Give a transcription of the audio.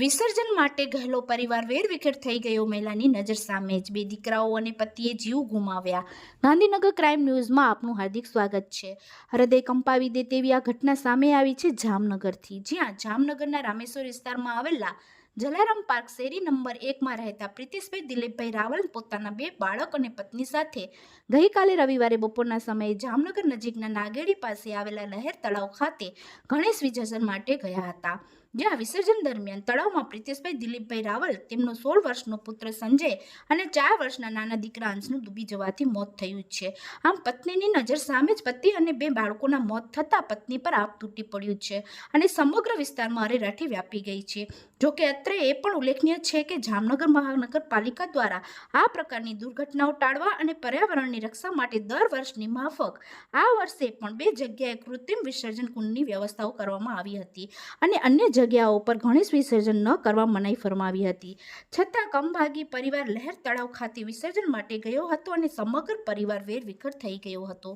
વિસર્જન માટે ગહેલો પરિવાર વેરવિખેર થઈ ગયો. મહિલાની નજર સામે જ બે દીકરાઓ અને પતિએ જીવ ગુમાવ્યા. ગાંધીનગર ક્રાઇમ ન્યૂઝમાં આપનું હાર્દિક સ્વાગત છે. હૃદય કંપાવી દે તેવી આ ઘટના સામે આવી છે જામનગરથી. જ્યાં જામનગરના રામેશ્વર વિસ્તારમાં આવેલા જલારામ પાર્ક શેરી નંબર એકમાં રહેતા પ્રિતિશભાઈ દિલીપભાઈ રાવલ પોતાના બે બાળક અને પત્ની સાથે ગઈકાલે રવિવારે બપોરના સમયે જામનગર નજીકના નાગેડી પાસે આવેલા લહેર તળાવ ખાતે ગણેશ વિસર્જન માટે ગયા હતા. જ્યાં વિસર્જન દરમિયાન તળાવમાં પ્રિતેશભાઈ દિલીપભાઈ રાવલ, તેમનો સોળ વર્ષનો પુત્ર સંજય અને ચાર વર્ષના નાના દીકરા અંશનું ડૂબી જવાથી મોત થયું છે. આમ પત્નીની નજર સામે જ પતિ અને બે બાળકોના મોત થતાં પત્ની પર આપ તૂટી પડ્યું છે અને સમગ્ર વિસ્તારમાં અરેરાટી વ્યાપી ગઈ છે. જોકે અત્રે એ પણ ઉલ્લેખનીય છે કે જામનગર મહાનગરપાલિકા દ્વારા આ પ્રકારની દુર્ઘટનાઓ ટાળવા અને પર્યાવરણની રક્ષા માટે દર વર્ષની માફક આ વર્ષે પણ બે જગ્યાએ કૃત્રિમ વિસર્જન કુંડની વ્યવસ્થાઓ કરવામાં આવી હતી અને અન્ય જગ્યાઓ પર ગણેશ વિસર્જન ન કરવા મનાઈ ફરમાવી હતી. છતાં કમભાગી પરિવાર લહેર તળાવ ખાતે વિસર્જન માટે ગયો હતો અને સમગ્ર પરિવાર વેરવિખેર થઈ ગયો હતો.